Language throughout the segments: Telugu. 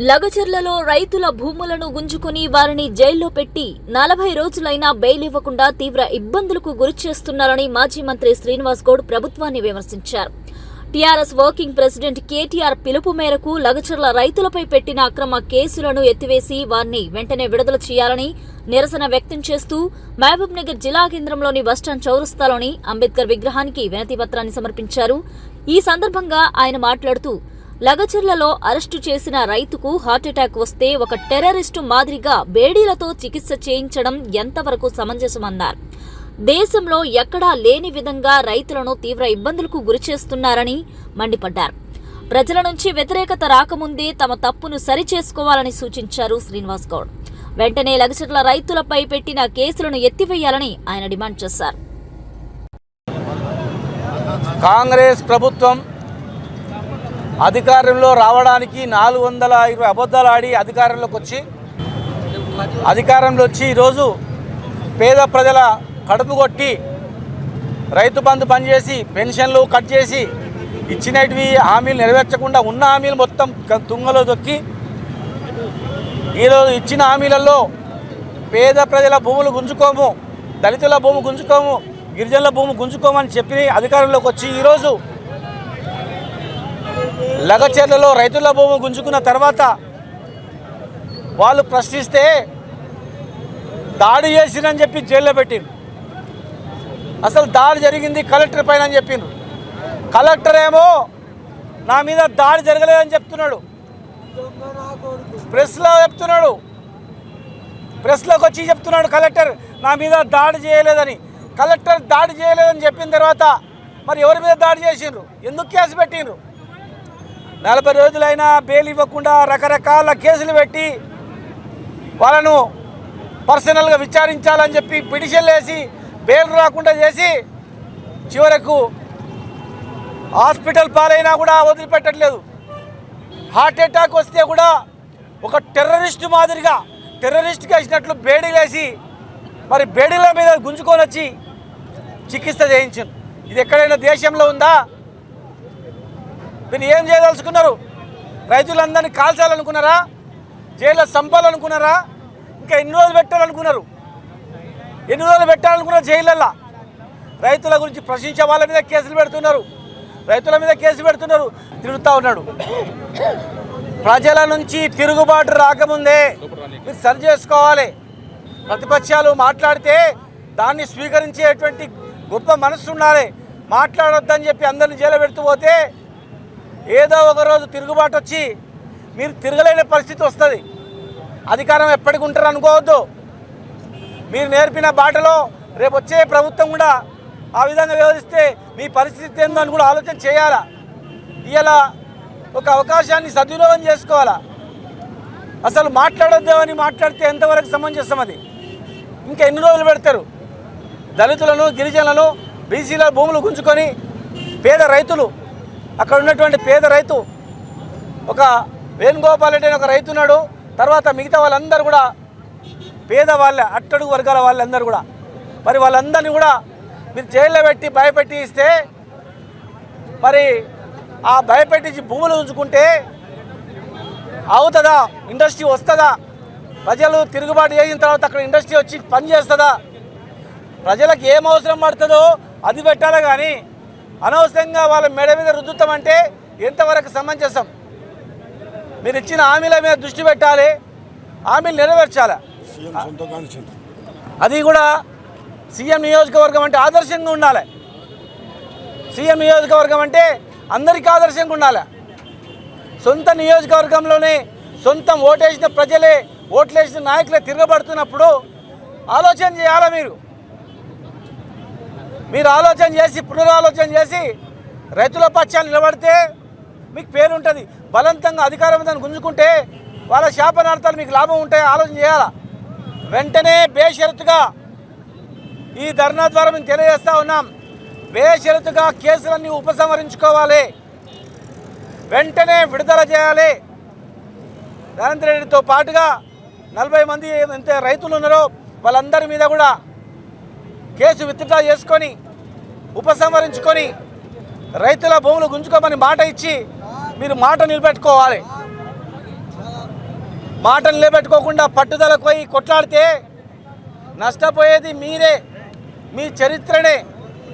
లగచర్లలో రైతుల భూములను గుంజుకుని వారిని జైల్లో పెట్టి నలభై రోజులైనా బెయిల్ ఇవ్వకుండా తీవ్ర ఇబ్బందులకు గురిచేస్తున్నారని మాజీ మంత్రి శ్రీనివాస్ గౌడ్ ప్రభుత్వాన్ని విమర్శించారు. టీఆర్ఎస్ వర్కింగ్ ప్రెసిడెంట్ కేటీఆర్ పిలుపు మేరకు లగచర్ల రైతులపై పెట్టిన అక్రమ కేసులను ఎత్తివేసి వారిని వెంటనే విడుదల చేయాలని నిరసన వ్యక్తం చేస్తూ మహబూబ్ నగర్ జిల్లా కేంద్రంలోని బస్టాండ్ చౌరస్తాలోని అంబేద్కర్ విగ్రహానికి వినతిపత్రాన్ని సమర్పించారు. ఈ సందర్భంగా ఆయన మాట్లాడుతూ లగచర్లలో అరెస్టు చేసిన రైతుకు హార్ట్అటాక్ వస్తే ఒక టెర్రరిస్టు మాదిరిగా బేడీలతో చికిత్స చేయించడం ఎంతవరకు సమంజసమన్నారు. దేశంలో ఎక్కడా లేని విధంగా రైతులను తీవ్ర ఇబ్బందులకు గురిచేస్తున్నారని మండిపడ్డారు. ప్రజల నుంచి వ్యతిరేకత రాకముందే తమ తప్పును సరిచేసుకోవాలని సూచించారు శ్రీనివాస్ గౌడ్. వెంటనే లగచర్ల రైతులపై పెట్టిన కేసులను ఎత్తివేయాలని ఆయన డిమాండ్ చేశారు. కాంగ్రెస్ ప్రభుత్వం అధికారంలో రావడానికి నాలుగు వందల ఇరవై అబద్ధాలు ఆడి అధికారంలోకి వచ్చి అధికారంలో వచ్చి ఈరోజు పేద ప్రజల కడుపు కొట్టి రైతు బంధు పనిచేసి పెన్షన్లు కట్ చేసి ఇచ్చినటివి హామీలు నెరవేర్చకుండా ఉన్న హామీలు మొత్తం తుంగలో దొక్కి ఈరోజు ఇచ్చిన హామీలలో పేద ప్రజల భూములు గుంజుకోము దళితుల భూమి గుంజుకోము గిరిజనుల భూమి గుంజుకోమని చెప్పి అధికారంలోకి వచ్చి ఈరోజు లగచర్లలో రైతుల భూమి గుంజుకున్న తర్వాత వాళ్ళు ప్రశ్నిస్తే దాడి చేసిరని చెప్పి జైల్లో పెట్టిండు అసలు దాడి జరిగింది కలెక్టర్ పైన అని చెప్పిండ్రు కలెక్టర్ ఏమో నా మీద దాడి జరగలేదని చెప్తున్నాడు. ప్రెస్లో చెప్తున్నాడు. ప్రెస్లోకి వచ్చి చెప్తున్నాడు కలెక్టర్ నా మీద దాడి చేయలేదని. కలెక్టర్ దాడి చేయలేదని చెప్పిన తర్వాత మరి ఎవరి మీద దాడి చేసిండ్రు? ఎందుకు కేసు పెట్టిండ్రు? నలభై రోజులైనా బెయిల్ ఇవ్వకుండా రకరకాల కేసులు పెట్టి వాళ్ళను పర్సనల్గా విచారించాలని చెప్పి పిటిషన్లు వేసి బెయిల్ రాకుండా చేసి చివరకు హాస్పిటల్ పాలైనా కూడా వదిలిపెట్టట్లేదు. హార్ట్ అటాక్ వస్తే కూడా ఒక టెర్రరిస్ట్ మాదిరిగా టెర్రరిస్ట్గా ఇచ్చినట్లు బేడీలేసి మరి బేడీల మీద గుంజుకొని వచ్చి చికిత్స చేయించు. ఇది ఎక్కడైనా దేశంలో ఉందా? మీరు ఏం చేయదలుచుకున్నారు? రైతులందరినీ కాల్చాలనుకున్నారా? జైల్లో చంపాలనుకున్నారా? ఇంకా ఎన్ని రోజులు పెట్టాలనుకున్నారు? ఎన్ని రోజులు పెట్టాలనుకున్నారు జైలల్లో రైతుల గురించి ప్రశ్నించే వాళ్ళ మీద కేసులు పెడుతున్నారు. రైతుల మీద కేసు పెడుతున్నారు. తిరుగుతూ ఉన్నాడు. ప్రజల నుంచి తిరుగుబాటు రాకముందే మీరు సరి చేసుకోవాలి. ప్రతిపక్షాలు మాట్లాడితే దాన్ని స్వీకరించేటువంటి గొప్ప మనసు ఉండాలి. మాట్లాడొద్దని చెప్పి అందరిని జైలు పెడుతూ పోతే ఏదో ఒక రోజు తిరుగుబాటు వచ్చి మీరు తిరగలేని పరిస్థితి వస్తుంది. అధికారం ఎప్పటికి ఉంటారు అనుకోవద్దు. మీరు నేర్పిన బాటలో రేపు వచ్చే ప్రభుత్వం కూడా ఆ విధంగా వ్యవహరిస్తే మీ పరిస్థితి ఏందో అని కూడా ఆలోచన చేయాలా? ఇలా ఒక అవకాశాన్ని సద్వినియోగం చేసుకోవాలా? అసలు మాట్లాడొద్దామని మాట్లాడితే ఎంతవరకు సమంజసం అది? ఇంకా ఎన్ని రోజులు పెడతారు? దళితులను గిరిజనులను బీసీల భూములు గుంజుకొని పేద రైతులు అక్కడ ఉన్నటువంటి పేద రైతు ఒక వేణుగోపాల్ రెడ్డి ఒక రైతు ఉన్నాడు. తర్వాత మిగతా వాళ్ళందరూ కూడా పేదవాళ్ళే అట్టడుగు వర్గాల వాళ్ళందరూ కూడా. మరి వాళ్ళందరినీ కూడా మీరు జైల్లో పెట్టి భయపెట్టి ఇస్తే మరి ఆ భయపెట్టించి భూములు ఉంచుకుంటే అవుతుందా? ఇండస్ట్రీ వస్తుందా? ప్రజలు తిరుగుబాటు చేసిన తర్వాత అక్కడ ఇండస్ట్రీ వచ్చి పని చేస్తుందా? ప్రజలకు ఏం అవసరం పడుతుందో అది పెట్టాలి కానీ అనవసరంగా వాళ్ళ మెడ మీద రుద్దుతామంటే ఎంతవరకు సమంజసం? మీరు ఇచ్చిన హామీల మీద దృష్టి పెట్టాలి హామీలు నెరవేర్చాలి? అది కూడా సీఎం నియోజకవర్గం అంటే ఆదర్శంగా ఉండాలి. సీఎం నియోజకవర్గం అంటే అందరికీ ఆదర్శంగా ఉండాలి. సొంత నియోజకవర్గంలోనే సొంతం ఓటేసిన ప్రజలే ఓట్లేసిన నాయకులే తిరగబడుతున్నప్పుడు ఆలోచన చేయాలా మీరు? మీరు ఆలోచన చేసి పునరాలోచన చేసి రైతుల పక్షాలు నిలబడితే మీకు పేరు ఉంటుంది. బలవంతంగా అధికారం దాన్ని గుంజుకుంటే వాళ్ళ శాపనార్థాలు మీకు లాభం ఉంటాయి ఆలోచన చేయాలా? వెంటనే బేషరతుగా ఈ ధర్నా ద్వారా మేము తెలియజేస్తా ఉన్నాం. బేషరతుగా కేసులన్నీ ఉపసంహరించుకోవాలి. వెంటనే విడుదల చేయాలి. రేవంత్ రెడ్డితో పాటుగా నలభై మంది ఎంత రైతులు ఉన్నారో వాళ్ళందరి మీద కూడా కేసు విత్డ్రా చేసుకొని ఉపసంహరించుకొని రైతుల భూములు గుంజుకోమని మాట ఇచ్చి మీరు మాట నిలబెట్టుకోవాలి. మాటలు నిలబెట్టుకోకుండా పట్టుదలకు పోయి కొట్లాడితే నష్టపోయేది మీరే మీ చరిత్రనే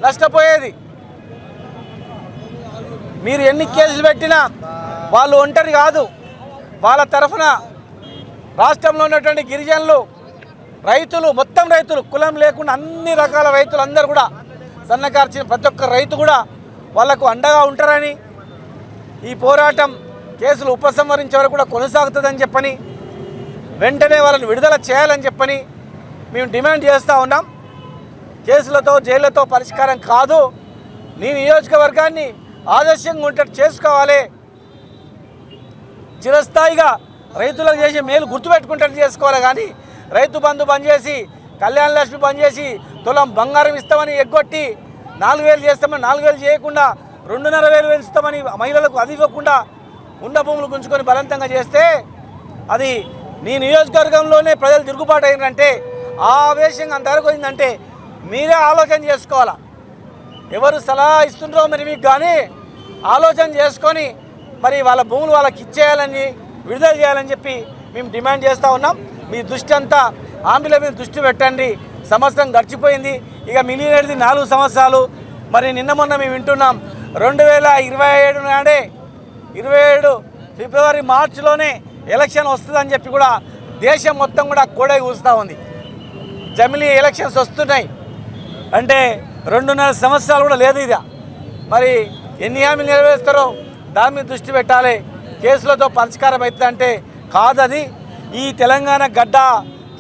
నష్టపోయేది. మీరు ఎన్ని కేసులు పెట్టినా వాళ్ళు ఒంటరి కాదు. వాళ్ళ తరఫున రాష్ట్రంలో ఉన్నటువంటి గిరిజనులు రైతులు మొత్తం రైతులు కులం లేకుండా అన్ని రకాల రైతులు అందరూ కూడా సన్నకార్చిన ప్రతి ఒక్క రైతు కూడా వాళ్ళకు అండగా ఉంటారని ఈ పోరాటం కేసులు ఉపసంహరించే వరకు కూడా కొనసాగుతుందని చెప్పని వెంటనే వాళ్ళని విడుదల చేయాలని చెప్పని మేము డిమాండ్ చేస్తూ ఉన్నాం. కేసులతో జైళ్ళతో పరిష్కారం కాదు. నీ నియోజకవర్గాన్ని ఆదర్శంగా ఉంటే చేసుకోవాలి. చిరస్థాయిగా రైతులకు చేసే మేలు గుర్తుపెట్టుకుంటే చేసుకోవాలి కానీ రైతు బంధు బంద్ చేసి కళ్యాణ లక్ష్మి బంద్ చేసి తులం బంగారం ఇస్తామని ఎగ్గొట్టి నాలుగు వేలు చేస్తామని నాలుగు వేలు చేయకుండా రెండున్నర వేలు పెంచుతామని మహిళలకు అది ఇవ్వకుండా ఉన్న భూములు గుంజుకొని బలవంతంగా చేస్తే అది నీ నియోజకవర్గంలోనే ప్రజలు తిరుగుబాటు అయినంటే ఆ ఆవేశంగా అంతవరకు అయిందంటే మీరే ఆలోచన చేసుకోవాలా? ఎవరు సలహా ఇస్తుండ్రో మరి మీకు కానీ ఆలోచన చేసుకొని మరి వాళ్ళ భూములు వాళ్ళకి ఇచ్చేయాలని విడుదల చేయాలని చెప్పి మేము డిమాండ్ చేస్తూ ఉన్నాం. మీ దృష్టి అంతా హామీల మీద దృష్టి పెట్టండి. సంవత్సరం గడిచిపోయింది. ఇక మిలియనది నాలుగు సంవత్సరాలు. మరి నిన్న మొన్న మేము వింటున్నాం. రెండు వేల ఇరవై ఏడు నాడే ఇరవై ఏడు ఫిబ్రవరి మార్చిలోనే ఎలక్షన్ వస్తుందని చెప్పి కూడా దేశం మొత్తం కూడా కూడా కూస్తూ ఉంది. జమిలీ ఎలక్షన్స్ వస్తున్నాయి. అంటే రెండున్నర సంవత్సరాలు కూడా లేదు ఇదా మరి ఎన్ని హామీలు నెరవేరుస్తారో దాని మీద దృష్టి పెట్టాలి. కేసులతో పరిష్కారం అవుతుందంటే కాదది. ఈ తెలంగాణ గడ్డ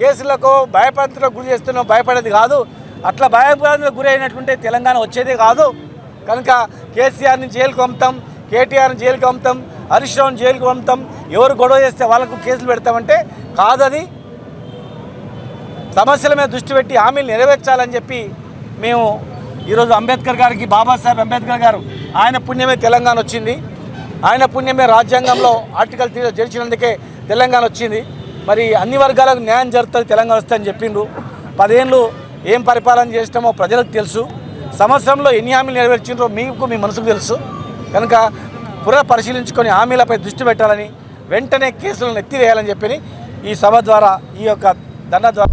కేసులకు భయపడతలకు గురి చేస్తున్నాం భయపడేది కాదు. అట్లా భయపడతలకు గురి అయినట్లుంటే తెలంగాణ వచ్చేదే కాదు. కనుక కేసీఆర్ని జైలుకు పంపుతాం కేటీఆర్ని జైలుకు పంపుతాం హరీష్ రావుని జైలుకు పంపుతాం. ఎవరు గొడవ చేస్తే వాళ్ళకు కేసులు పెడతామంటే కాదది సమస్యల మీద దృష్టి పెట్టి హామీలు నెరవేర్చాలని చెప్పి మేము ఈరోజు అంబేద్కర్ గారికి బాబాసాహెబ్ అంబేద్కర్ గారు ఆయన పుణ్యమే తెలంగాణ వచ్చింది. ఆయన పుణ్యమే రాజ్యాంగంలో ఆర్టికల్ త్రీలో చేర్చినందుకే తెలంగాణ వచ్చింది. మరి అన్ని వర్గాలకు న్యాయం జరుగుతుంది తెలంగాణ వస్తుందని చెప్పిండ్రు. పదేళ్ళు ఏం పరిపాలన చేసినామో ప్రజలకు తెలుసు. సంవత్సరంలో ఎన్ని హామీలు నెరవేర్చిండ్రో మీకు మీ మనసుకు తెలుసు. కనుక పునః పరిశీలించుకొని హామీలపై దృష్టి పెట్టాలని వెంటనే కేసులను ఎత్తివేయాలని చెప్పి ఈ సభ ద్వారా ఈ యొక్క దండ ద్వారా